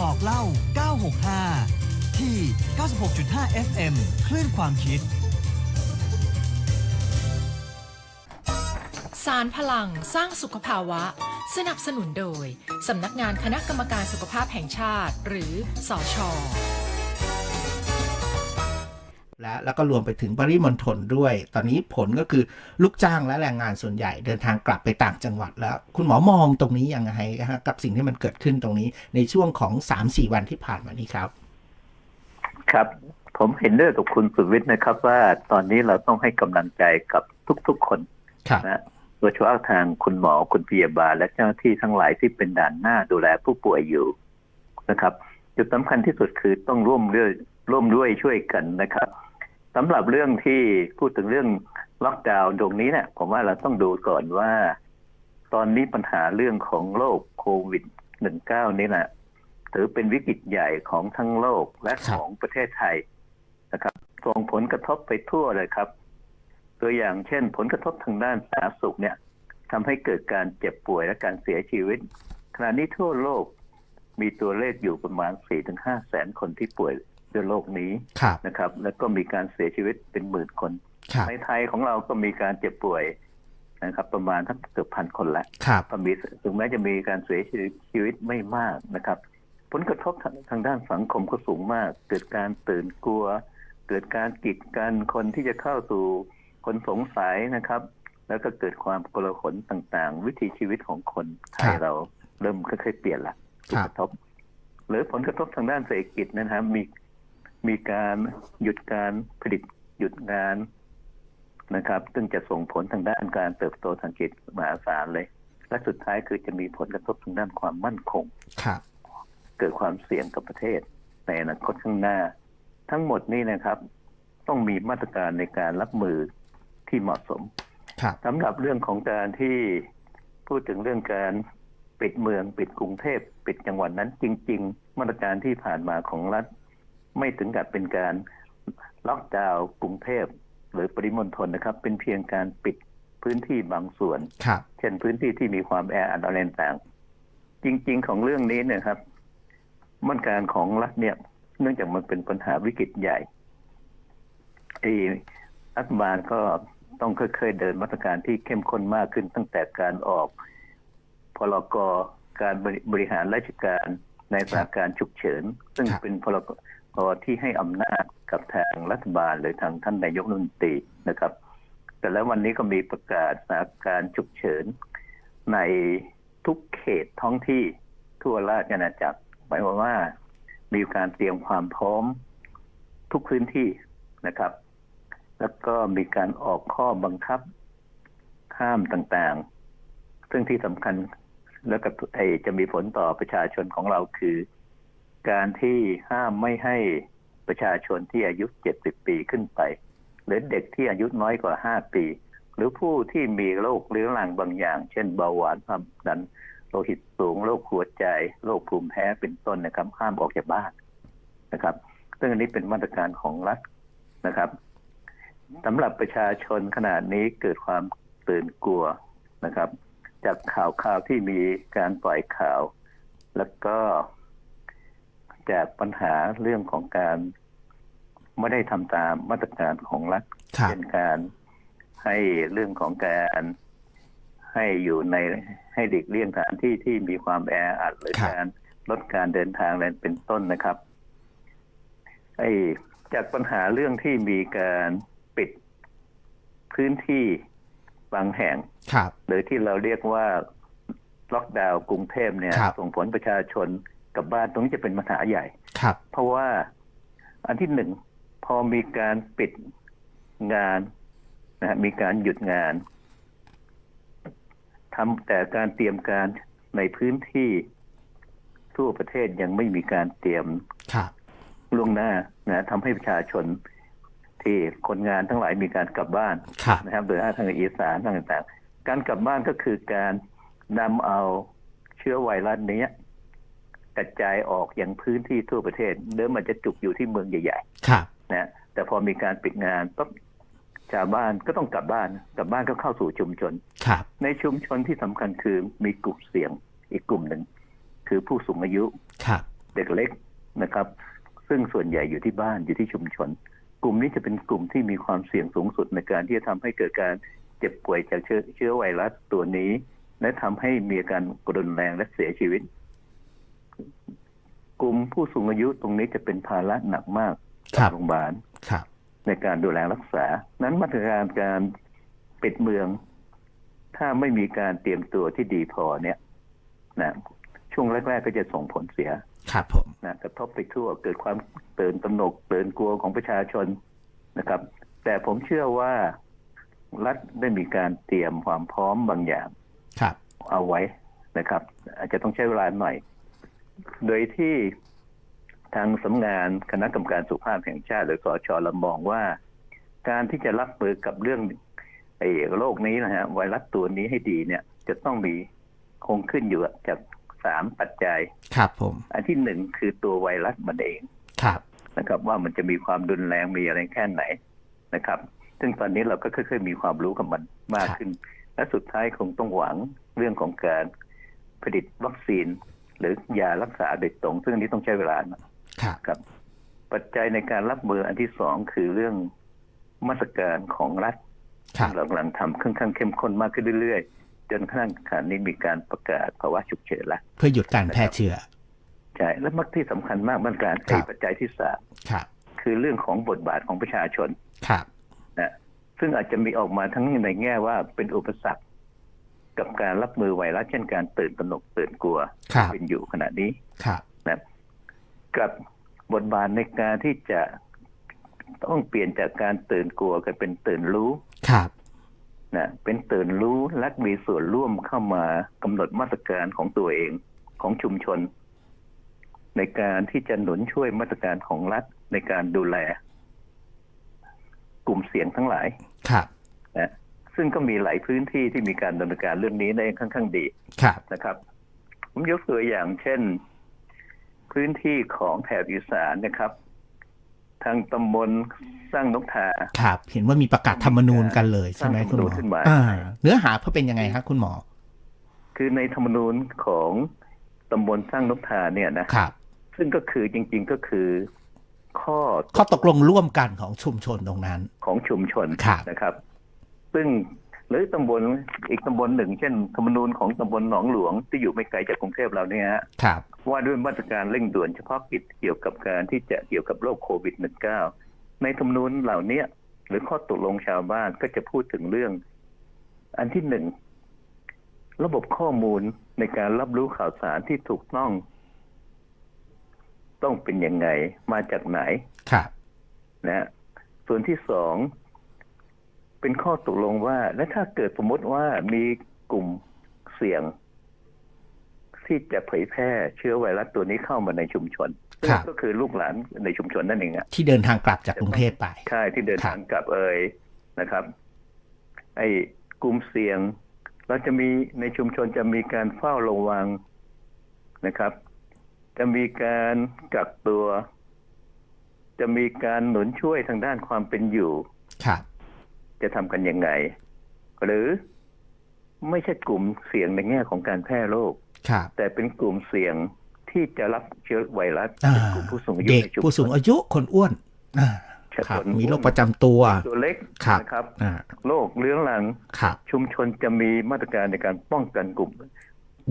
บอกเล่า 965 ที่ 96.5 FM คลื่นความคิด สารพลังสร้างสุขภาวะ สนับสนุนโดย สำนักงานคณะกรรมการสุขภาพแห่งชาติ หรือสอชอ และแล้วก็รวมไปถึงปริมณฑลด้วย ตอนนี้ผลก็คือลูกจ้างและแรงงานส่วนใหญ่เดินทางกลับไปต่างจังหวัดแล้ว คุณหมอมองตรงนี้ยังไงฮะกับสิ่งที่มันเกิดขึ้นตรงนี้ในช่วงของ3-4วันที่ผ่านมานี้ครับ ครับ ผมเห็นด้วยกับคุณสุวิทย์นะครับ ว่าตอนนี้เราต้องให้กำลังใจกับทุกๆคนครับนะโดยเฉพาะทางคุณหมอคุณพยาบาล และเจ้าหน้าที่ทั้งหลายที่เป็นด่านหน้าดูแลผู้ป่วยอยู่นะครับ จุดสำคัญที่สุดคือต้องร่วมด้วยร่วมด้วยช่วยกันนะครับ สำหรับเรื่องที่พูดถึงเรื่องล็อกดาวน์ตรงนี้เนี่ยผมว่าเราต้องดูก่อนว่า ตอนนี้ปัญหาเรื่องของโรคโควิด -19 นี่แหละถือเป็นวิกฤตใหญ่ของทั้งโลกและครับของประเทศไทยนะครับส่งผลกระทบไปทั่วเลยครับ ตัวอย่างเช่น ผลกระทบทางด้านสาธารณสุขเนี่ยทำให้เกิดการเจ็บป่วยและการเสียชีวิต ขณะนี้ทั่วโลกมีตัวเลขอยู่ประมาณ 4-5 แสนคนที่ป่วย ด้วยโรคนี้ครับนะครับ แล้วก็มีการเสียชีวิตเป็นหมื่นคนครับในไทยของเราก็มีการเจ็บป่วยนะครับ ประมาณทั้งเกือบพันคนแล้วครับก็มีถึงแม้จะมีการเสียชีวิตไม่มากนะครับ ผลกระทบทางทางด้านสังคมก็สูงมาก เกิดการตื่นกลัว เกิดการกีดกันคนที่จะเข้าสู่คนสงสัยนะครับ แล้วก็เกิดความกลาหลต่างๆ วิถีชีวิตของคนไทยเราเริ่มค่อยๆเปลี่ยนละครับกระทบหรือผลกระทบทางด้านเศรษฐกิจนะครับมี มีการหยุดการผลิตหยุดงานนะครับ ซึ่งจะส่งผลทางด้านการเติบโตทางเศรษฐกิจมหาศาลเลย และสุดท้ายคือจะมีผลกระทบทางด้านความมั่นคงครับเกิดความเสี่ยงกับประเทศในอนาคตข้างหน้า ทั้งหมดนี้นะครับ ต้องมีมาตรการในการรับมือที่เหมาะสมครับสำหรับเรื่องของการที่พูดถึงเรื่องการปิดเมืองปิดกรุงเทพปิดจังหวัดนั้นจริง ๆ มาตรการที่ผ่านมาของรัฐ ไม่ถึงกับเป็นการล็อกดาวน์กรุงเทพหรือปริมณฑลนะครับ เป็นเพียงการปิดพื้นที่บางส่วนครับเช่นพื้นที่ที่มีความแออัดอะไรต่างๆจริง ๆ ของเรื่องนี้เนี่ยครับมาตรการของรัฐเนี่ย เนื่องจากมันเป็นปัญหาวิกฤตใหญ่ไอ้รัฐบาลก็ต้องค่อยๆเดินมาตรการที่เข้มข้นมากขึ้นตั้งแต่การออกพรกการบริบริหารราชการในสถานการณ์ฉุกเฉิน ซึ่งครับเป็นพรก พอที่ให้อำนาจกับทางรัฐบาลหรือทางท่านนายกรัฐมนตรีนะครับ แต่แล้ววันนี้ก็มีประกาศสถานการณ์ฉุกเฉินในทุกเขตท้องที่ทั่วราชอาณาจักรหมายความว่ามีการเตรียมความพร้อมทุกพื้นที่นะครับ แล้วก็มีการออกข้อบังคับห้ามต่างๆ ซึ่งที่สำคัญแล้วก็ไอจะมีผลต่อประชาชนของเราคือ การที่ห้ามไม่ให้ประชาชนที่อายุ 70 ปีขึ้นไป หรือเด็กที่อายุน้อยกว่า 5 ปี หรือผู้ที่มีโรคเรื้อรังบางอย่าง เช่นเบาหวานความดันโลหิตสูงโรคหัวใจโรคภูมิแพ้เป็นต้นนะครับ ห้ามออกจากบ้านนะครับ ซึ่งอันนี้เป็นมาตรการของรัฐนะครับสำหรับประชาชนขนาดนี้เกิดความตื่นกลัวนะครับ จากข่าวข่าวที่มีการปล่อยข่าว แล้วก็ จากปัญหาเรื่องของการไม่ได้ทำตามมาตรการของรัฐครับเป็นการให้เรื่องของการให้อยู่ในให้เด็กเลี่ยงสถานที่ที่มีความแออัดหรือครับการลดการเดินทางอะไรเป็นต้นนะครับไอ้จากปัญหาเรื่องที่มีการปิดพื้นที่บางแห่งครับหรือที่เราเรียกว่าล็อกดาวน์กรุงเทพเนี่ยครับส่งผลประชาชน กับบ้านตรงนี้จะเป็นปัญหาใหญ่ครับ เพราะว่าอันที่หนึ่งพอมีการปิดงานนะฮะมีการหยุดงานทำแต่การเตรียมการในพื้นที่ทั่วประเทศยังไม่มีการเตรียมครับล่วงหน้านะทำให้ประชาชนที่คนงานทั้งหลายมีการกลับบ้านครับนะครับโดยทางอีสานต่าง ๆ การกลับบ้านก็คือการนำเอาเชื้อไวรัสนี้ก ระจายออกอย่างพื้นที่ทั่วประเทศ เดิมมันจะจุกอยู่ที่เมืองใหญ่ครับๆนะแต่พอมีการปิดงานปั๊บชาวบ้านก็ต้องกลับบ้าน กลับบ้านก็เข้าสู่ชุมชนครับในชุมชนที่สำคัญคือมีกลุ่มเสี่ยงอีกกลุ่มหนึ่ง คือผู้สูงอายุครับเด็กเล็กนะครับ ซึ่งส่วนใหญ่อยู่ที่บ้านอยู่ที่ชุมชน กลุ่มนี้จะเป็นกลุ่มที่มีความเสี่ยงสูงสุดในการที่จะทำให้เกิดการเจ็บป่วยจากเชื้อเชื้อไวรัสตัวนี้ และทำให้มีอาการรุนแรงและเสียชีวิต กลุ่มผู้สูงอายุตรงนี้จะเป็นภาระหนักมากครักับโรงพยาบาลครับในการดูแลรักษา นั้นมาตรการการปิดเมือง ถ้าไม่มีการเตรียมตัวที่ดีพอเนี่ยนะช่วงแรก ๆ ก็จะส่งผลเสีย ครับผมนะกระทบไปทั่วเกิดความตื่นตระหนกตื่นกลัวของประชาชนนะครับ แต่ผมเชื่อว่ารัฐได้มีการเตรียมความพร้อมบางอย่าง ครับ เอาไว้นะครับ อาจจะต้องใช้เวลาหน่อย โดยที่ทางสำนักงานคณะกรรมการสุขภาพแห่งชาติ หรือสชเรามองว่า การที่จะรับมือกับเรื่องไอ้โรคนี้นะฮะไวรัสตัวนี้ให้ดีเนี่ย จะต้องมีคงขึ้นอยู่จากสามปัจจัย ครับผม อันที่หนึ่งคือตัวไวรัสมันเอง ครับนะครับ ว่ามันจะมีความรุนแรงมีอะไรแค่ไหนนะครับ ซึ่งตอนนี้เราก็ค่อยๆมีความรู้กับมันมากขึ้น และสุดท้ายคงต้องหวังเรื่องของการผลิตวัคซีน หรือยารักษาโดยตรง ซึ่งอันนี้ต้องใช้เวลานะครับครับ ปัจจัยในการรับมืออันที่สองคือเรื่องมาตรการของรัฐครับเรากำลังทำค่อนข้างเข้มข้นมากขึ้นเรื่อยๆ จนกระทั่งขณะนี้มีการประกาศภาวะฉุกเฉินแล้วเพื่อหยุดการแพร่เชื้อใช่และมักที่สำคัญมากมาตรการครัไอ้บปัจจัยที่สามครับคือเรื่องของบทบาทของประชาชนครับนะซึ่งอาจจะมีออกมาทั้งในแง่ว่าเป็นอุปสรรค กับการรับมือไวรัสเช่นการตื่นตระหนกตื่นกลัวครับเป็นอยู่ขณะนี้ครับนะกับบทบาทในการที่จะต้องเปลี่ยนจากการตื่นกลัวกันเป็นตื่นรู้ครับนะเป็นตื่นรู้และมีส่วนร่วมเข้ามากำหนดมาตรการของตัวเองของชุมชน ในการที่จะหนุนช่วยมาตรการของรัฐในการดูแล กลุ่มเสี่ยงทั้งหลายครับนะ ซึ่งก็มีหลายพื้นที่ที่มีการดำเนินการเรื่องนี้ได้ค่อนข้างดีครับนะครับ ผมยกตัวอย่างเช่น พื้นที่ของแถบอีสานนะครับ ทางตำบลสร้างนกทาครับ เห็นว่ามีประกาศธรรมนูญกันเลยใช่ไหมสร้างคุณหมอธรรมนูญขึ้นมาอ่าเนื้อหาเพื่อเป็นยังไงครับคุณหมอ คือในธรรมนูญของตำบลสร้างนกทาเนี่ยนะครับ ซึ่งก็คือจริง ๆก็คือข้อข้อตกลงร่วมกันของชุมชนตรงนั้น ของชุมชนครับนะครับ ซึ่งหรือตำบลอีกตำบลหนึ่ง เช่นธรรมนูญของตำบลหนองหลวงที่อยู่ไม่ไกลจากกรุงเทพเราเนี่ยฮะครับว่าด้วยมาตรการเร่งด่วนเฉพาะกิจเกี่ยวกับการที่จะเกี่ยวกับโรคโควิด -19 ในธรรมนูญเหล่านี้หรือข้อตกลงชาวบ้านก็จะพูดถึงเรื่อง อันที่หนึ่งระบบข้อมูลในการรับรู้ข่าวสารที่ถูกต้อง ต้องเป็นยังไงมาจากไหนครับนะฮะส่วนที่สอง เป็นข้อตกลงว่า และถ้าเกิดสมมติว่ามีกลุ่มเสี่ยง ที่จะเผยแพร่เชื้อไวรัสตัวนี้เข้ามาในชุมชนซึ่งครับก็คือลูกหลานในชุมชนนั่นเองอะที่เดินทางกลับจากกรุงเทพไปใช่ที่เดินครับทางกลับเอ่ยนะครับ ไอ้กลุ่มเสี่ยงเราจะมีในชุมชนจะมีการเฝ้าระวังนะครับ จะมีการกักตัว จะมีการหนุนช่วยทางด้านความเป็นอยู่ครับ จะทำกันยังไง หรือไม่ใช่กลุ่มเสี่ยงในแง่ของการแพร่โรคครับแต่เป็นกลุ่มเสี่ยงที่จะรับเชื้อไวรัสอ่าเป็นกลุ่มผู้สูงอายุเด็กในชุมผู้สูชงนอายุคนอ้วนอ่าชะครับนมีโรคประจำตัวตัวเล็กครับนะครับอ่าโรคเรื้อรังครับชุมชนจะมีมาตรการในการป้องกันกลุ่ม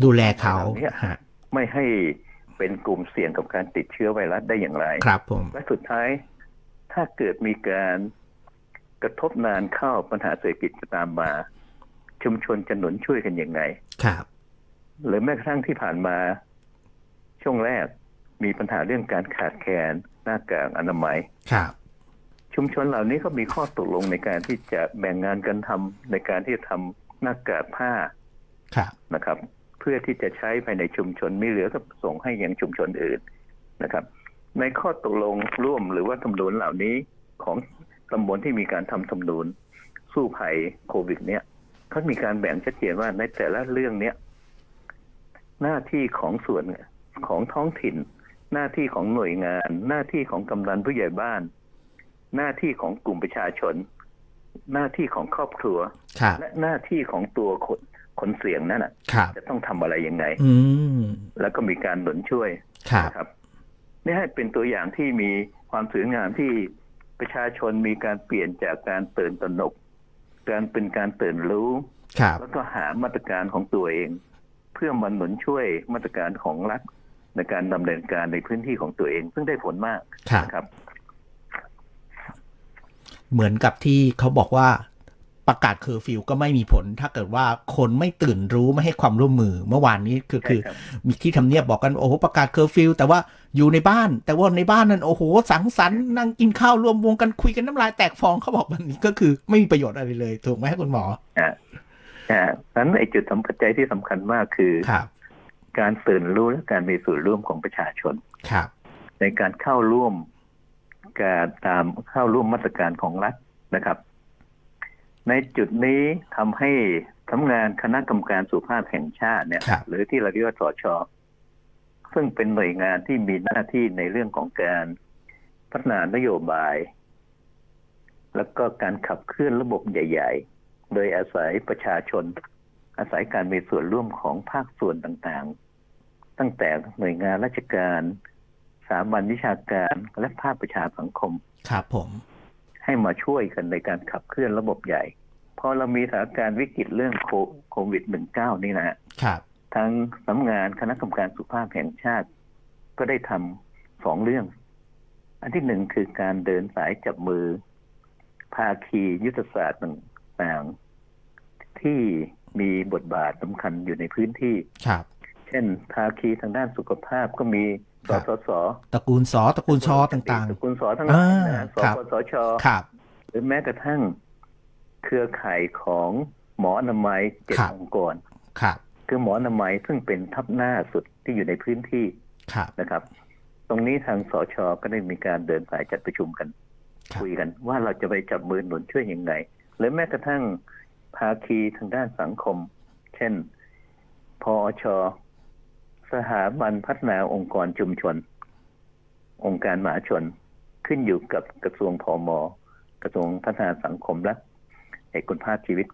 ดูแลเขาเหล่านี้ฮะไม่ให้เป็นกลุ่มเสี่ยงกับการติดเชื้อไวรัสได้อย่างไร ครับผมและสุดท้ายถ้าเกิดมีการ กระทบนานเข้าปัญหาเศรษฐกิจจะตามมา ชุมชนจะหนุนช่วยกันยังไง ครับ หรือแม้กระทั่งที่ผ่านมา ช่วงแรกมีปัญหาเรื่องการขาดแคลนหน้ากากอนามัย ครับ ชุมชนเหล่านี้ก็มีข้อตกลงในการที่จะแบ่งงานกันทำในการที่จะทำหน้ากากผ้า ครับนะครับ เพื่อที่จะใช้ภายในชุมชนไม่เหลือก็ส่งให้ยังชุมชนอื่นนะครับ ในข้อตกลงร่วมหรือว่าธรรมนูญเหล่านี้ของ ตำบลที่มีการทำธรรมนูญสู้ภัยโควิด เนี่ยเขามีการแบ่งชัดเจนว่าในแต่ละเรื่องเนี้ยหน้าที่ของส่วนของท้องถิ่น หน้าที่ของหน่วยงาน หน้าที่ของกำนันผู้ใหญ่บ้าน หน้าที่ของกลุ่มประชาชน หน้าที่ของครอบครัวครับและหน้าที่ของตัวคนคนเสี่ยงนั่นน่ะครับจะต้องทำอะไรยังไง อืมแล้วก็มีการหนุนช่วยครับนะครับนี่ให้เป็นตัวอย่างที่มีความสวยงามที่ ประชาชนมีการเปลี่ยนจากการตื่นตระหนก การเป็นการตื่นรู้ครับแล้วก็หามาตรการของตัวเอง เพื่อมาหนุนช่วยมาตรการของรัฐในการดำเนินการในพื้นที่ของตัวเอง ซึ่งได้ผลมากครับนะครับ เหมือนกับที่เขาบอกว่า ประกาศเคอร์ฟิวก็ไม่มีผล ถ้าเกิดว่าคนไม่ตื่นรู้ไม่ให้ความร่วมมือเมื่อวานนี้คือใช่คือครับมีที่ทำเนียบบอกกันโอ้โหประกาศเคอร์ฟิวแต่ว่าอยู่ในบ้าน แต่ว่าในบ้านนั้นโอ้โห สังสรรค์นั่งกินข้าวรวมวงกันคุยกันน้ำลายแตกฟองเขาบอกแบบนี้ก็คือไม่มีประโยชน์อะไรเลย ถูกไหมคุณหมออ่าอ่านั้นไอ้จุดสำคัญใจที่สำคัญมากคือครับการตื่นรู้และการมีส่วนร่วมของประชาชนครับ ในการเข้าร่วมการตามเข้าร่วมมาตรการของรัฐนะครับ ในจุดนี้ทำให้ทำงานคณะกรรมการสุขภาพแห่งชาติเนี่ยครับหรือที่เราเรียกว่าสชซึ่งเป็นหน่วยงานที่มีหน้าที่ในเรื่องของการพัฒนานโยบาย แล้วก็การขับเคลื่อนระบบใหญ่ ๆ โดยอาศัยประชาชน อาศัยการมีส่วนร่วมของภาคส่วนต่างๆ ตั้งแต่หน่วยงานราชการสถาบันวิชาการและภาคประชาสังคม ครับผม ให้มาช่วยกันในการขับเคลื่อนระบบใหญ่พอเรามีสถานการณ์วิกฤตเรื่องโคโควิด -19 นี่นะฮะครับทางสำนักงานคณะกรรมการสุขภาพแห่งชาติ ก็ได้ทำสองเรื่อง อันที่หนึ่งคือการเดินสายจับมือ ภาคียุทธศาสตร์ต่างๆ ที่มีบทบาทสำคัญอยู่ในพื้นที่ครับ เช่น ภาคีทางด้านสุขภาพก็มี สครับสสตระกูลสอตระกูลชอต่างตระกูลสทั้งหลายนะอ่าสครับปสชๆครับหรือแม้กระทั่งเครือข่ายของหมออนามัยเจ็ดครับองค์กรครับคือหมออนามัยซึ่งเป็นทับหน้าสุดที่อยู่ในพื้นที่ครับนะครับ ตรงนี้ทางสชก็ได้มีการเดินสายจัดประชุมกันครับคุยกันว่าเราจะไปจับมือหนุนช่วยยังไงหรือแม้กระทั่งภาคีทางด้านสังคม เช่นพอช สถาบันพัฒนาองค์กรชุมชน องค์การมหาชนขึ้นอยู่กับกระทรวงพอมกระทรวงพัฒนาสังคมและเอกคุณภาพชีวิต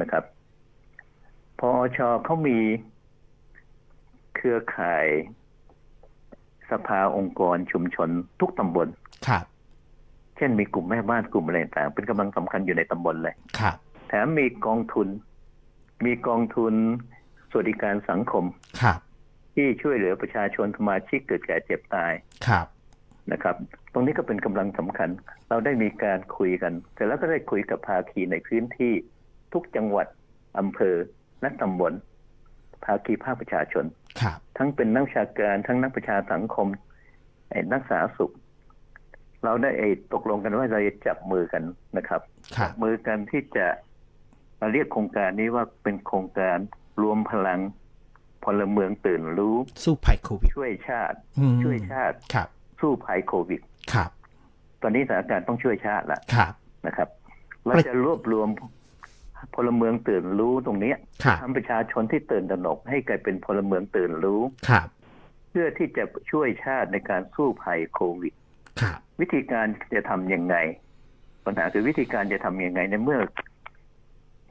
นะครับพอชเขามีเครือข่ายสภาองค์กรชุมชนทุกตำบล ครับ เช่นมีกลุ่มแม่บ้านกลุ่มอะไรต่างๆเป็นกำลังสำคัญอยู่ในตำบลเลย ครับ แถมมีกองทุน มีกองทุนสวัสดิการสังคม ครับ ที่ช่วยเหลือประชาชนสมาชิกเกิดแก่เจ็บตายครับนะครับ ตรงนี้ก็เป็นกำลังสำคัญ เราได้มีการคุยกัน แต่แล้วก็ได้คุยกับภาคีในพื้นที่ทุกจังหวัดอำเภอและตำบลภาคีภาคประชาชนครับทั้งเป็นนักวิชาการทั้งนักประชาสังคมไอ้นักสาธารณสุข เราได้ไอ้ตกลงกันว่าเราจะจับมือกันนะครับครัจับมือกันที่จะมาเรียกโครงการนี้ว่าเป็นโครงการรวมพลัง พลเมืองตื่นรู้ สู้ภัยโควิด ช่วยชาติอืมช่วยชาติครับ สู้ภัยโควิด ครับ ตอนนี้สถานการณ์ต้องช่วยชาติละครับนะครับเราจะรวบรวมพลเมืองตื่นรู้ตรงเนี้ยครับทำประชาชนที่ตื่นตระหนกให้กลายเป็นพลเมืองตื่นรู้ครับ เพื่อที่จะช่วยชาติในการสู้ภัยโควิดครับวิธีการจะทำยังไง ปัญหาคือวิธีการจะทำยังไงในเมื่อ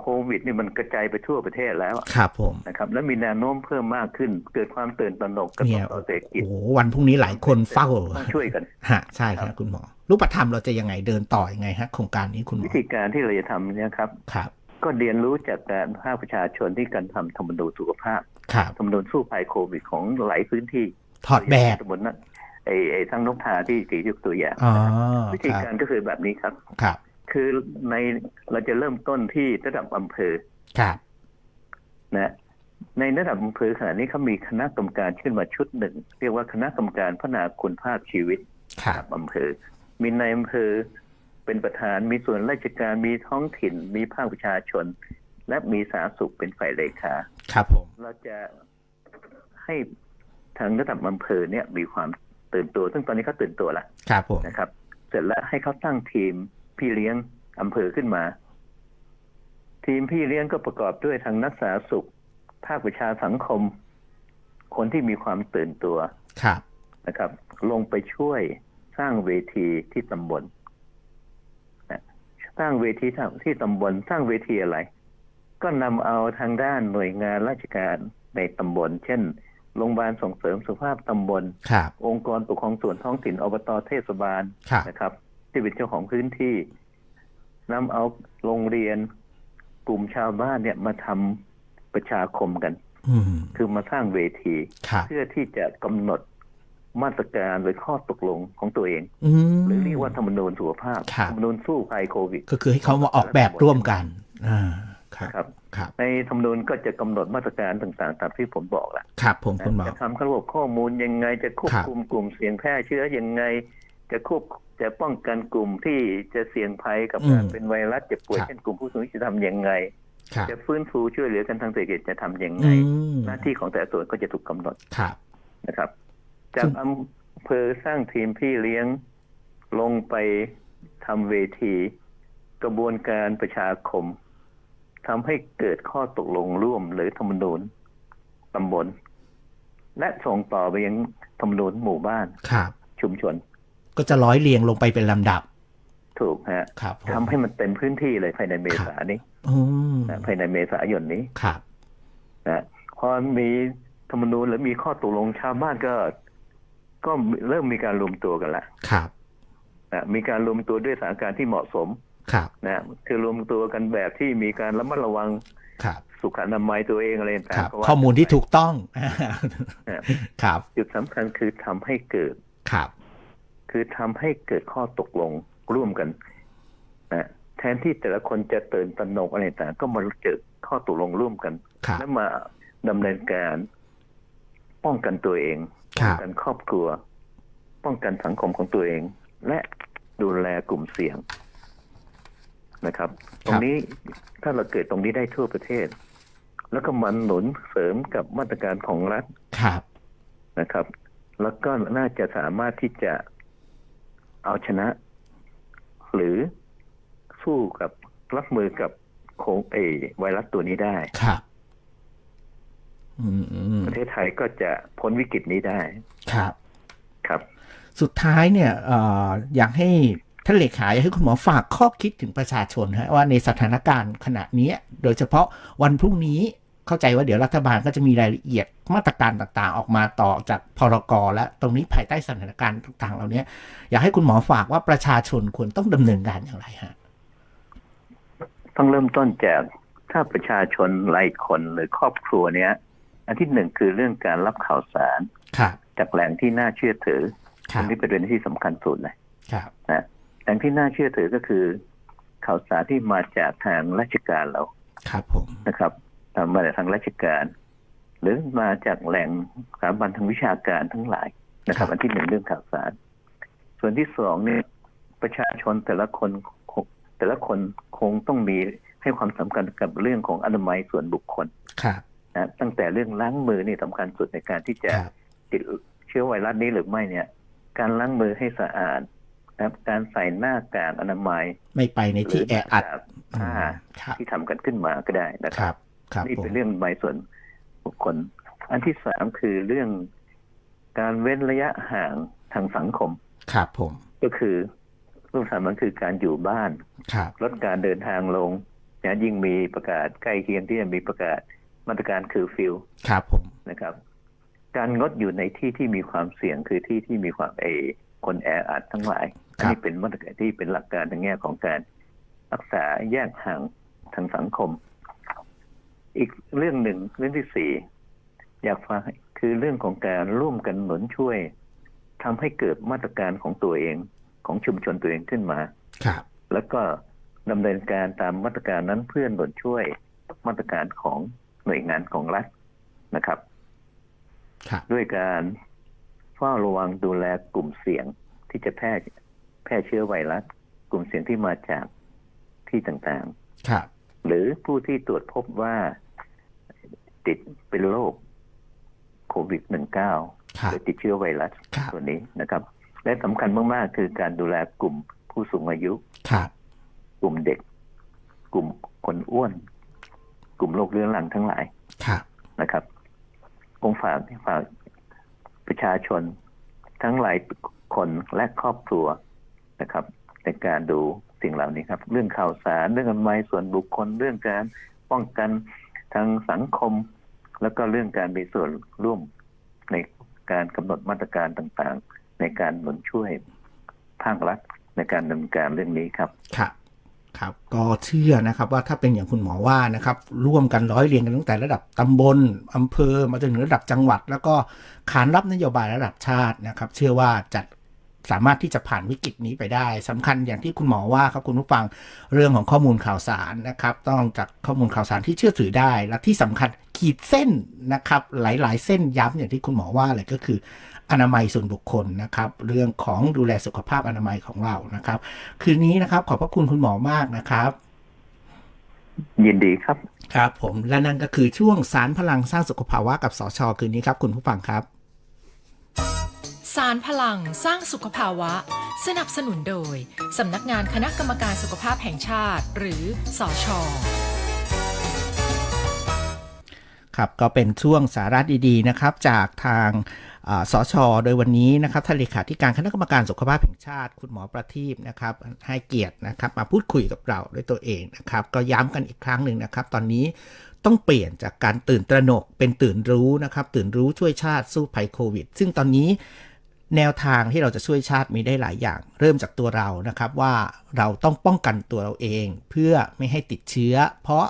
โควิดนี่มันกระจายไปทั่วประเทศแล้วครับผมนะครับและมีแนวโน้มเพิ่มมากขึ้น เกิดความตื่นตระหนกกระทเนี่บยต่อเศรษฐกิจโอ้โหวันพรุ่งนี้หลายคนเฝ้าต้องช่วยกันฮะใช่ครับคุณหมอรูปธรรมเราจะยังไงเดินต่อยังไงฮะโครงการนี้คุณหมวิอธีการที่เราจะทำเนี่ยครับครับก็เรียนรู้จากการภาคประชาชนที่การทำธรรมนูญสุขภาพครับธรรมนูญสู้ภัยโควิดของหลายพื้นที่ ถอดแบบสมมตินะไอ้ไอ้ทั้งนกทาที่ตียกตัวอย่างอ๋อวิธีครับการก็คือแบบนี้ครับครับ คือในเราจะเริ่มต้นที่ระดับอำเภอครับนะในระดับอำเภอขณะนี้เขามีคณะกรรมการขึ้นมาชุดหนึ่ง เรียกว่าคณะกรรมการพัฒนาคุณภาพชีวิตครับอำเภอ มีในายอำเภอเป็นประธานมีส่วนราชการมีท้องถิ่น มีภาคประชาชน และมีสาธารณสุขเป็นฝ่ายเลขาครับผมเราจะให้ทางระดับอำเภอเนี่ยมีความตื่นตัว ซึ่งตอนนี้เขาตื่นตัวละครับผมนะครับ เสร็จแล้วให้เขาตั้งทีม พี่เลี้ยงอำเภอขึ้นมา ทีมพี่เลี้ยงก็ประกอบด้วยทางนักสาธารณสุข ภาคประชาสังคม คนที่มีความตื่นตัวครับนะครับ ลงไปช่วยสร้างเวทีที่ตำบลนะสร้างเวทีที่ตำบลสร้างเวทีอะไร ก็นำเอาทางด้านหน่วยงานราชการในตำบล เช่นโรงพยาบาลส่งเสริมสุขภาพตำบลครับองค์กรปกครองส่วนท้องถิ่นอบตเทศบาลครับนะครับ ที่เป็นเจ้าของพื้นที่นำเอาโรงเรียนกลุ่มชาวบ้านเนี่ยมาทำประชาคมกันอืมคือมาสร้างเวทีครับเพื่อที่จะกำหนดมาตรการหรือข้อตกลงของตัวเองอืมหรือเรียกว่าธรรมนูญสุขภาพครับธรรมนูญสู้ภัยโควิด ก็คือให้เขามาออกแบบร่วมกันอ่าครับครับครับในธรรมนูญก็จะกำหนดมาตรการต่างๆตามที่ผมบอกแหละครับ ผมคุณหมอจะทำระบบข้อมูลยังไงจะควบครับคุมกลุ่มเสี่ยงแพร่เชื้อยังไง จะควบจะป้องกันกลุ่มที่จะเสี่ยงภัยกับการเป็นไวรัสเจ็บป่วยเช่นกลุ่มผู้สูงอายุจะทำยังไงครับจะฟื้นฟูช่วยเหลือกันทางเศรษฐกิจจะทำยังไงอืมหน้าที่ของแต่ละส่วนก็จะถูกกำหนดครับนะครับ จากอำเภอสร้างทีมพี่เลี้ยงลงไปทำเวที กระบวนการประชาคมทำให้เกิดข้อตกลงร่วมหรือธรรมนูญตำบลและส่งต่อไปยังธรรมนูญหมู่บ้านครับชุมชน ก็จะร้อยเรียงลงไปเป็นลำดับ ถูกฮะครับผมทำให้มันเต็มพื้นที่เลยภายในเมษายนนี้อืมนะภายในเมษายนนี้ครับนะพอมีธรรมนูญหรือมีข้อตกลงชาวบ้านก็ ก็เริ่มมีการรวมตัวกันละครับนะมีการรวมตัวด้วยสถานการณ์ที่เหมาะสมครับนะคือรวมตัวกันแบบที่มีการระมัดระวังครับสุขอนามัยตัวเองอะไรคต่ารังบๆก็ว่าข้อมูลที่ถูกต้องนะครับจุดสำคัญคือทำให้เกิดครับ คือทำให้เกิดข้อตกลงร่วมกันนะแทนที่แต่ละคนจะตื่นตระหนกอะไรต่างๆก็มาเจอข้อตกลงร่วมกันครับแล้วมาดำเนินการ ป้องกันตัวเองคป้รัองบกันครอบครัว ป้องกันสังคมของตัวเอง และดูแลกลุ่มเสี่ยงนะครับ ตรงนี้ถ้าเราเกิดตรงนี้ได้ทั่วประเทศ แล้วก็มันหนุนเสริมกับมาตรการของรัฐครับนะครับ แล้วก็น่าจะสามารถที่จะ เอาชนะ หรือสู้กับรับมือกับโคงเอไวรัสตัวนี้ได้ครับอืมอืมประเทศไทยก็จะพ้นวิกฤตนี้ได้ครับ ครับ สุดท้ายเนี่ยเอ่ออยากให้ท่านเลขาอยากให้คุณหมอฝากข้อคิดถึงประชาชนฮะว่าในสถานการณ์ขณะเนี้ยโดยเฉพาะวันพรุ่งนี้ เข้าใจว่าเดี๋ยวรัฐบาลก็จะมีรายละเอียดมาตรการต่างๆ ออกมาต่อจากพรกและตรงนี้ภายใต้สถานการณ์ต่างๆเหล่านี้อยากให้คุณหมอฝากว่าประชาชนควรต้องดำเนินการอย่างไรฮะต้องเริ่มต้นจากถ้าประชาชนรายคนหรือครอบครัวเนี้ย อันที่หนึ่งคือเรื่องการรับข่าวสารครับจากแหล่งที่น่าเชื่อถือคตรัรบงนี้เป็นเรื่องที่สำคัญสุดเลยครับนะแหล่งที่น่าเชื่อถือก็คือ ข่าวสารที่มาจากทางราชการเราครับผมนะครับตา มมาจากทางราชการ หรือมาจากแหล่งสถาบันทางวิชาการทั้งหลายนะครับอันที่หนึ่งเรื่องข่าวสาร ส่วนที่สองเนี่ยประชาชนแต่ละคนคงแต่ละคนคงต้องมีให้ความสำคัญกับเรื่องของอนามัยส่วนบุคคลครับนะตั้งแต่เรื่องล้างมือนี่สำคัญสุดในการที่จะครับติดเชื้อไวรัสนี้หรือไม่เนี่ย การล้างมือให้สะอาดนะครับการใส่หน้ากากอนามัย ไม่ไปในที่แออัดหรือหน้ากากอืผ้ามครับที่ทำกันขึ้นมาก็ได้นะคครัรับบครับ นี่ผมเป็นเรื่องใบส่วนบุคคล อันที่สามคือเรื่องการเว้นระยะห่างทางสังคม ครับผม ก็คือรูปธรรมมันคือการอยู่บ้านครับลดการเดินทางลงนะยิ่งมีประกาศใกล้เคียงที่จะมีประกาศมาตรการคือฟิลครับผมนะครับ การงดอยู่ในที่ที่มีความเสี่ยงคือที่ที่มีความเออคนแออัดทั้งหลายคอัรันบนี้เป็นมาตรการที่เป็นหลักการในแง่ของการรักษาแยกห่างทางสังคม อีกเรื่องหนึ่งเรื่องที่สี่อยากฝากให้คือเรื่องของการร่วมกันหนุนช่วยทำให้เกิดมาตรการของตัวเองของชุมชนตัวเองขึ้นมาครับ แล้วก็ดำเนินการตามมาตรการนั้นเพื่อหนุนช่วยมาตรการของหน่วยงานของรัฐนะครับครับด้วยการเฝ้าระวังดูแลกลุ่มเสี่ยงที่จะแพร่แพร่เชื้อไวรัสกลุ่มเสี่ยงที่มาจากที่ต่างครับๆหรือผู้ที่ตรวจพบว่า ติดเป็นโรคโควิด -19 ครับหรือติดเชื้อไวรัสครับตัวนี้นะครับ และสำคัญมาก ๆ คือการดูแลกลุ่มผู้สูงอายุครับกลุ่มเด็ก กลุ่มคนอ้วน กลุ่มโรคเรื้อรังทั้งหลายครับนะครับองฝากฝากประชาชนทั้งหลายคนและครอบครัวนะครับ ในการดูสิ่งเหล่านี้ครับ เรื่องข่าวสารเรื่องอนามัยส่วนบุคคลเรื่องการป้องกันทางสังคม แล้วก็เรื่องการมีส่วนร่วมในการกำหนดมาตรการต่างๆ ในการหนุนช่วยภาครัฐในการดำเนินการเรื่องนี้ครับครับครับก็เชื่อนะครับว่าถ้าเป็นอย่างคุณหมอว่านะครับร่วมกันร้อยเรียงกันตั้งแต่ระดับตำบลอำเภอมาจนถึงระดับจังหวัด แล้วก็ขานรับนโยบายระดับชาตินะครับ เชื่อว่าจะ สามารถที่จะผ่านวิกฤตนี้ไปได้สำคัญอย่างที่คุณหมอว่าครับคุณผู้ฟังเรื่องของข้อมูลข่าวสารนะครับ ต้องจากข้อมูลข่าวสารที่เชื่อถือได้ และที่สำคัญขีดเส้นนะครับ หลาย ๆ เส้นย้ำอย่างที่คุณหมอว่าเลยก็คืออนามัยส่วนบุคคลนะครับ เรื่องของดูแลสุขภาพอนามัยของเรานะครับ คืนนี้นะครับ ขอบพระคุณคุณหมอมากนะครับยินดีครับครับผมและนั่นก็คือช่วงสารพลังสร้างสุขภาวะกับสชคืนนี้ครับ คุณผู้ฟังครับ สารพลังสร้างสุขภาวะ สนับสนุนโดย สำนักงานคณะกรรมการสุขภาพแห่งชาติ หรือสอชอครับก็เป็นช่วงสาระดีๆนะครับจากทางอ่าสช โดยวันนี้นะครับท่านเลขาธิการคณะกรรมการสุขภาพแห่งชาติ คุณหมอประทีปนะครับให้เกียรตินะครับมาพูดคุยกับเราด้วยตัวเองนะครับ ก็ย้ำกันอีกครั้งหนึ่งนะครับ ตอนนี้ต้องเปลี่ยนจากการตื่นตระหนกเป็นตื่นรู้นะครับ ตื่นรู้ช่วยชาติสู้ภัยโควิด ซึ่งตอนนี้ แนวทางที่เราจะช่วยชาติมีได้หลายอย่าง เริ่มจากตัวเรานะครับว่าเราต้องป้องกันตัวเราเอง เพื่อไม่ให้ติดเชื้อ เพราะ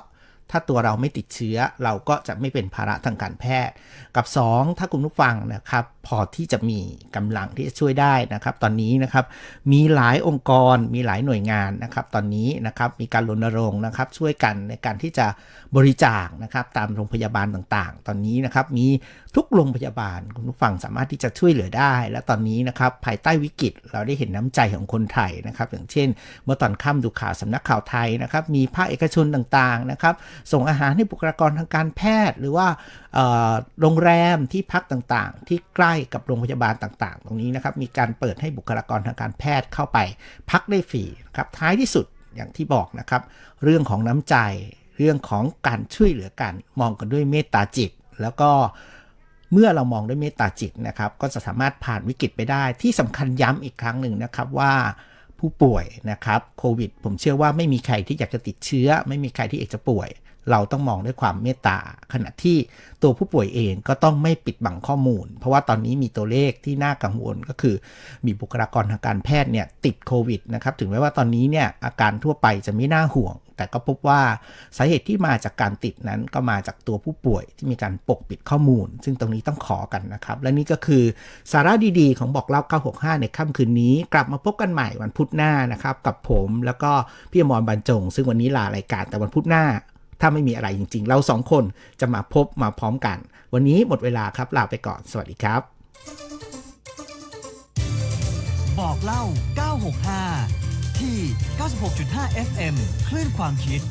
ถ้าตัวเราไม่ติดเชื้อ เราก็จะไม่เป็นภาระทางการแพทย์ กับ 2 ถ้าคุณผู้ฟังนะครับ พอที่จะมีกำลังที่จะช่วยได้นะครับ ตอนนี้นะครับมีหลายองค์กรมีหลายหน่วยงานนะครับ ตอนนี้นะครับมีการรณรงค์นะครับ ช่วยกันในการที่จะบริจาคนะครับ ตามโรงพยาบาลต่างๆ ตอนนี้นะครับมีทุกโรงพยาบาลคุณผู้ฟังสามารถที่จะช่วยเหลือได้ และตอนนี้นะครับภายใต้วิกฤตเราได้เห็นน้ำใจของคนไทยนะครับ อย่างเช่น เมื่อตอนค่ำดูข่าวสำนักข่าวไทยนะครับ มีภาคเอกชนต่างๆนะครับ ส่งอาหารให้บุคลากรทางการแพทย์ หรือว่าโรงแรมที่พักต่างๆ ที่ใกล้กับโรงพยาบาลต่างๆ ตรงนี้นะครับ มีการเปิดให้บุคลากรทางการแพทย์เข้าไป พักได้ฟรีนะครับท้ายที่สุดอย่างที่บอกนะครับ เรื่องของน้ำใจ เรื่องของการช่วยเหลือกัน มองกันด้วยเมตตาจิต แล้วก็เมื่อเรามองด้วยเมตตาจิตนะครับ ก็จะสามารถผ่านวิกฤตไปได้ที่สำคัญย้ำอีกครั้งหนึ่งนะครับว่าผู้ป่วยนะครับโควิด ผมเชื่อว่าไม่มีใครที่อยากจะติดเชื้อ ไม่มีใครที่อยากจะป่วย เราต้องมองด้วยความเมตตา ขณะที่ตัวผู้ป่วยเองก็ต้องไม่ปิดบังข้อมูล เพราะว่าตอนนี้มีตัวเลขที่น่ากังวลก็คือ มีบุคลากรทางการแพทย์เนี่ยติดโควิดนะครับ ถึงแม้ว่าตอนนี้เนี่ยอาการทั่วไปจะไม่น่าห่วง แต่ก็พบว่าสาเหตุที่มาจากการติดนั้นก็มาจากตัวผู้ป่วยที่มีการปกปิดข้อมูล ซึ่งตรงนี้ต้องขอกันนะครับ และนี่ก็คือสาระดีๆ ของบอกเล่า 965 ในค่ำคืนนี้ กลับมาพบกันใหม่วันพุธหน้านะครับกับผม แล้วก็พี่อมรบรรจง ซึ่งวันนี้ลารายการแต่วันพุธหน้า ถ้าไม่มีอะไรจริง ๆ เราสองคนจะมาพบมาพร้อมกัน วันนี้หมดเวลาครับลาไปก่อน สวัสดีครับ บอกเล่า 965 ที่ 96.5 FM คลื่นความคิด